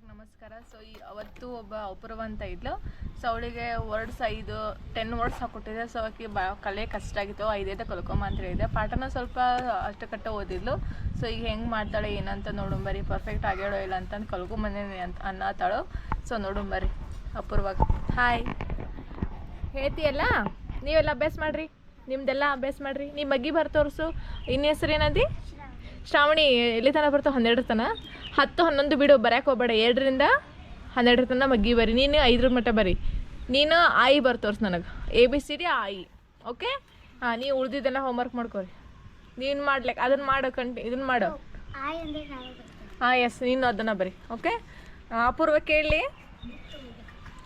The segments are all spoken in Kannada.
ಎಲ್ಲರಿಗೂ ನಮಸ್ಕಾರ ಸೊ ಈ ಅವತ್ತು ಒಬ್ಬ ಅಪೂರ್ವ ಅಂತ ಇದ್ಲು ಸೊ ಅವಳಿಗೆ ವರ್ಡ್ಸ್ ಐದು ಟೆನ್ ವರ್ಡ್ಸ್ ಹಾಕೊಟ್ಟಿದೆ ಸೊ ಆಕೆ ಬ ಕಲೆ ಕಷ್ಟ ಆಗಿತ್ತು ಐದೈದು ಕಲ್ಕೊಂಬ ಅಂತ ಹೇಳಿದೆ ಪಾಠನ ಸ್ವಲ್ಪ ಅಷ್ಟು ಅಷ್ಟಕಟ್ಟ ಓದಿದ್ಲು ಸೊ ಈಗ ಹೆಂಗೆ ಮಾಡ್ತಾಳೆ ಏನಂತ ನೋಡುಂಬರಿ ಪರ್ಫೆಕ್ಟ್ ಆಗ್ಯಾಳೋ ಇಲ್ಲ ಅಂತಂದು ಕಲ್ಕೊಂಬಂದಿನಿ ಅಂತ ಅನ್ನತಾಳು ಸೊ ನೋಡುಂಬರಿ ಅಪೂರ್ವ ಹಾಯ್ ಹೇಳ್ತೀಯಲ್ಲ ನೀವೆಲ್ಲ ಅಭ್ಯಾಸ ಮಾಡಿರಿ ನಿಮ್ದೆಲ್ಲ ಅಭ್ಯಾಸ ಮಾಡಿರಿ ನಿಮ್ಮ ಮಗ್ಗಿ ಬರ್ತೋರ್ಸು ಇನ್ನ ಹೆಸ್ರು ಏನಂದಿ ಶ್ರಾವಣಿ ಎಲ್ಲಿ ತನಕ ಬರ್ತಾವೆ ಹನ್ನೆರಡು ತನ ಹತ್ತು ಹನ್ನೊಂದು ಬಿಡು ಬರ್ಯಾಕೆ ಹೋಗ್ಬೇಡ ಎರಡರಿಂದ ಹನ್ನೆರಡು ತನ ಮಗ್ಗಿ ಬರೀ ನೀನು ಐದರ ಮಟ್ಟ ಬರೀ ನೀನು ಆಯಿ ತೋರ್ಸು ನನಗೆ ಎ ಬಿ ಸಿ ಡಿ ಆಯಿ ಓಕೆ ಹಾಂ ನೀವು ಉಳ್ದಿದ್ದೆಲ್ಲ ಹೋಮ್ವರ್ಕ್ ಮಾಡ್ಕೋರಿ ನೀನು ಮಾಡ್ಲಿಕ್ಕೆ ಅದನ್ನು ಮಾಡೋ ಕಂಟಿ ಇದನ್ನು ಮಾಡು ಹಾಂ ಎಸ್ ನೀನು ಅದನ್ನು ಬರೀ ಓಕೆ ಅಪೂರ್ವ ಕೇಳಿ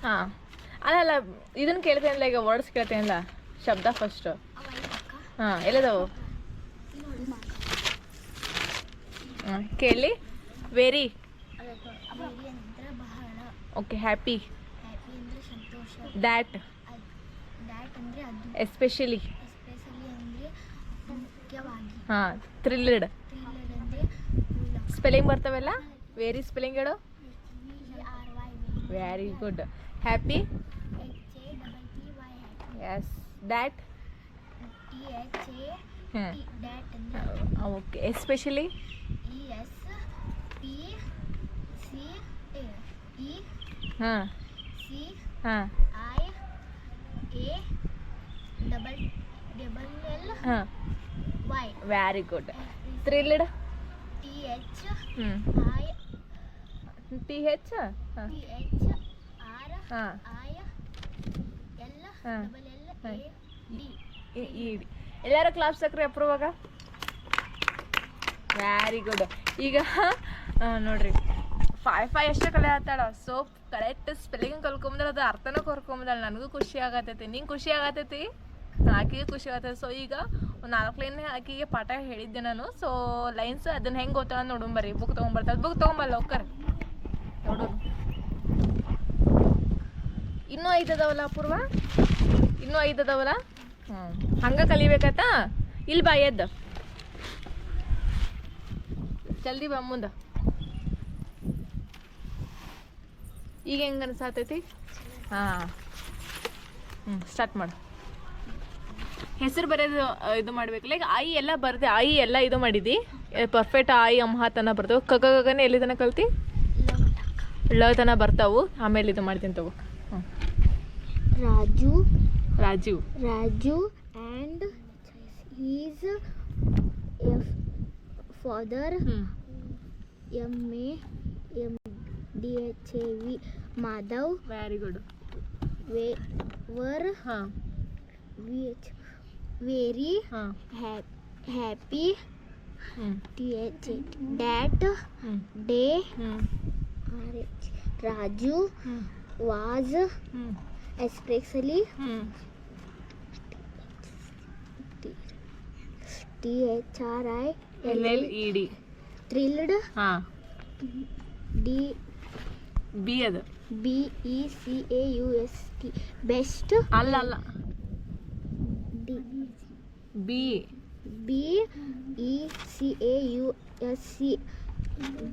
ಹಾಂ ಅಲ್ಲ ಅಲ್ಲ ಇದನ್ನು ಕೇಳ್ತೇನಲ್ಲ ಈಗ ವರ್ಡ್ಸ್ ಕೇಳ್ತೇನಲ್ಲ ಶಬ್ದ ಫಸ್ಟು ಹಾಂ ಎಲ್ಲದವು ಕೇಳಿ very okay happy that especially ಹಾಂ ಥ್ರಿಲ್ಡ್ ಸ್ಪೆಲ್ಲಿಂಗ್ ಬರ್ತಾವಲ್ಲ ವೆರಿ ಸ್ಪೆಲ್ಲಿಂಗ್ ಹೇಳು very good happy yes that okay especially ಹಾಂ ಹಾಂ ಹಾಂ ವ್ಯಾರಿ ಗುಡ್ ತ್ರಿಲಿಡ್ ಹ್ಞೂ ಟಿ ಹೆಚ್ ಹಾಂ ಹಾಂ ಹಾಂ ಈ ಎಲ್ಲಾರು ಕ್ಲಾಪ್ಸ್ ಹಾಕ್ರಿ ಅಪ್ರೂವಾಗ ವೆರಿ ಗುಡ್ ಈಗ ನೋಡ್ರಿ ಫೈ ಫೈ ಎಷ್ಟೇ ಕಲೆ ಆತಾಳ ಸೊ ಕರೆಕ್ಟ್ ಸ್ಪೆಲ್ಲಿಂಗ್ ಕಲ್ಕೊಂಬಂದ್ರೆ ಅದು ಅರ್ಥನೂ ಕರ್ಕೊಂಬಂದಳ ನನಗೂ ಖುಷಿ ಆಗತೈತಿ ನಿಂಗೆ ಖುಷಿ ಆಗತ್ತೈತಿ ಆಕಿಗೆ ಖುಷಿ ಆಗತ್ತೆ ಸೊ ಈಗ ಒಂದು ನಾಲ್ಕು ಲೈನ್ ಆಕಿಗೆ ಪಾಠ ಹೇಳಿದ್ದೆ ನಾನು ಸೊ ಲೈನ್ಸ್ ಅದನ್ನ ಹೆಂಗೆ ಗೊತ್ತಾಳ ನೋಡುಂಬರಿ ಬುಕ್ ಅದ್ ಬುಕ್ ತೊಗೊಂಬಲ್ಲ ಒಕ್ಕ ನೋಡು ಇನ್ನೂ ಐದು ಅಪೂರ್ವ ಇನ್ನೂ ಐದದವಲ್ಲ ಹಂಗ ಕಲಿಬೇಕತ್ತ ಇಲ್ಲಿ ಬಾ ಎದ್ದ ಜಲ್ದಿ ಬಾ ಮುಂದ ಈಗ ಹೆಂಗ ಅನ್ಸಾತೈತಿ ಹಾ ಹ್ಮ್ ಸ್ಟಾರ್ಟ್ ಮಾಡು ಹೆಸರು ಬರೆಯೋದು ಇದು ಮಾಡ್ಬೇಕು ಲೈಕ್ ಐ ಎಲ್ಲ ಬರ್ದೆ ಐ ಎಲ್ಲ ಇದು ಮಾಡಿದಿ ಪರ್ಫೆಕ್ಟ್ ಐ ಅಮ್ಮ ತನ ಬರ್ತವೆ ಕಗ ಕಗನ ಎಲ್ಲಿ ತನಕ ಕಲ್ತಿ ಲ ತನ ಬರ್ತಾವು ಆಮೇಲೆ ಇದು ಮಾಡ್ತೀನಿ ತಗೋ Raju Raju. Raju and his father hmm. M M A D H A V Madhav. Very good. We were huh. we, very huh. ha happy hmm. that hmm. day. Hmm. Raju hmm. was. Hmm. Ice ಬ್ರೇಕ್ಸಲ್ಲಿ T H R I L L E D thrilled ಹಾಂ ಡಿ ಬಿ ಅದು B E C A U S T best ಅಲ್ಲ ಅಲ್ಲ D B B E C A U S C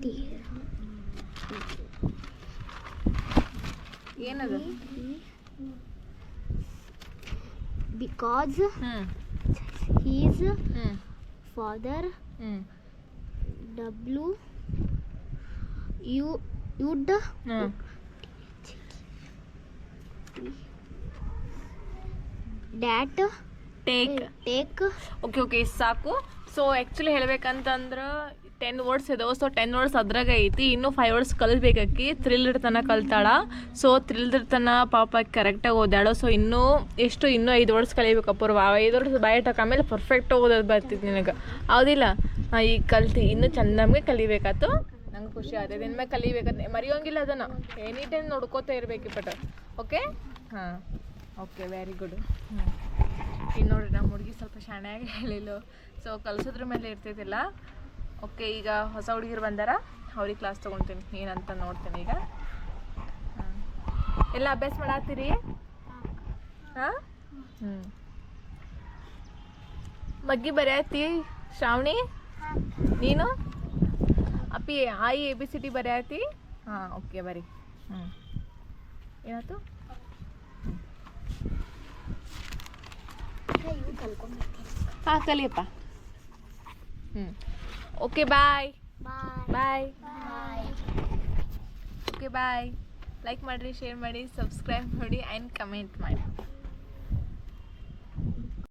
D ಏನದು because hmm. his hmm. father hmm. W U would hmm. that take take okay okay ಸಾಕು ಸೊ ಆ್ಯಕ್ಚುಲಿ ಹೇಳಬೇಕಂತಂದ್ರೆ ಟೆನ್ ವರ್ಡ್ಸ್ ಇದಾವೆ ಸೊ ಟೆನ್ ವರ್ಡ್ಸ್ ಅದ್ರಾಗ ಐತಿ ಇನ್ನೂ ಫೈವ್ ವರ್ಡ್ಸ್ ಕಲಿಬೇಕಾಕಿ ಥ್ರಿಲ್ ಇರ್ತನ ಕಲ್ತಾಳ ಸೊ ಥ್ರಿಲ್ ಇರ್ತನ ಪಾಪ ಕರೆಕ್ಟಾಗಿ ಓದಾಳು ಸೊ ಇನ್ನೂ ಎಷ್ಟು ಇನ್ನೂ ಐದು ವರ್ಡ್ಸ್ ಕಲಿಬೇಕು ಅಪೂರ್ವ ಐದು ವರ್ಡ್ಸ್ ಬಯೋಟಕ್ ಆಮೇಲೆ ಪರ್ಫೆಕ್ಟಾಗಿ ಓದೋದು ಬರ್ತಿತ್ತು ನಿನಗೆ ಹೌದಿಲ್ಲ ಈಗ ಕಲ್ತಿ ಇನ್ನೂ ಚಂದಮ್ಗೆ ಕಲಿಬೇಕಾತು ನಂಗೆ ಖುಷಿ ಆದ ಮೇಲೆ ಕಲಿಬೇಕಂತ ಮರಿಯೋಂಗಿಲ್ಲ ಅದನ್ನು ಎನಿ ಟೈಮ್ ನೋಡ್ಕೋತಾ ಇರಬೇಕು ಬಟ್ ಓಕೆ ಹಾಂ ಓಕೆ ವೆರಿ ಗುಡ್ ಹ್ಞೂ ಇನ್ನು ನೋಡಿರಿ ನಮ್ಮ ಹುಡುಗಿ ಸ್ವಲ್ಪ ಶಾಣೆಯಾಗಿ ಹೇಳಿಲ್ಲ ಸೊ ಕಲಿಸಿದ್ರ ಮೇಲೆ ಇರ್ತಿದ್ದಿಲ್ಲ ಓಕೆ ಈಗ ಹೊಸ ಹುಡುಗಿರು ಬಂದಾರ ಅವ್ರಿಗೆ ಕ್ಲಾಸ್ ತೊಗೊಳ್ತೀನಿ ಏನಂತ ನೋಡ್ತೀನಿ ಈಗ ಎಲ್ಲ ಅಭ್ಯಾಸ ಮಾಡತ್ತೀರಿ ಹಾಂ ಹ್ಞೂ ಮಗ್ಗಿ ಬರೆಯತ್ತಿ ಶ್ರಾವಣಿ ನೀನು ಅಪ್ಪಿ ಆಯಿ ಎ ಬಿ ಸಿ ಟಿ ಬರೆಯತ್ತಿ ಹಾಂ ಓಕೆ ಬರೀ ಹ್ಞೂ ಏನಾಯ್ತು ಹಾಂ ಕಲಿಯಪ್ಪ ಹ್ಞೂ Okay, bye. Bye. Bye. Bye. Okay, bye. Like, share, subscribe, and comment.